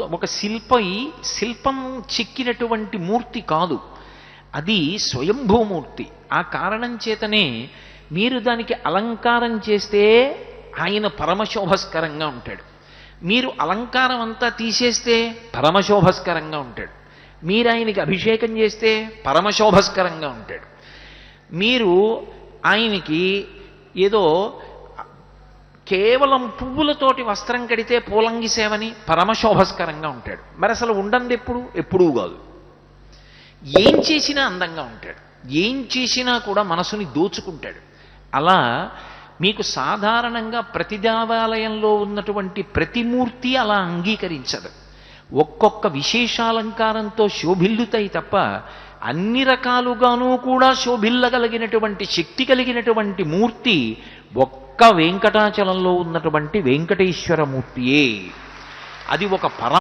ఒక శిల్పై శిల్పం చెక్కినటువంటి మూర్తి కాదు. అది స్వయంభూమూర్తి. ఆ కారణం చేతనే మీరు దానికి అలంకారం చేస్తే ఆయన పరమశోభస్కరంగా ఉంటాడు. మీరు అలంకారం అంతా తీసేస్తే పరమశోభస్కరంగా ఉంటాడు. మీరు ఆయనకి అభిషేకం చేస్తే పరమశోభస్కరంగా ఉంటాడు. మీరు ఆయనకి ఏదో కేవలం పువ్వులతోటి వస్త్రం కడితే పూలంగి సేవని పరమశోభస్కరంగా ఉంటాడు. మరి అసలు ఉండంది ఎప్పుడు? ఎప్పుడూ కాదు. ఏం చేసినా అందంగా ఉంటాడు. ఏం చేసినా కూడా మనసుని దోచుకుంటాడు. అలా మీకు సాధారణంగా ప్రతి దేవాలయంలో ఉన్నటువంటి ప్రతిమూర్తి అలా అంగీకరించదు. ఒక్కొక్క విశేషాలంకారంతో శోభిల్లుతాయి తప్ప అన్ని రకాలుగానూ కూడా శోభిల్లగలిగినటువంటి శక్తి కలిగినటువంటి మూర్తి ఒక్క వెంకటాచలంలో ఉన్నటువంటి వెంకటేశ్వర మూర్తియే అది ఒక పర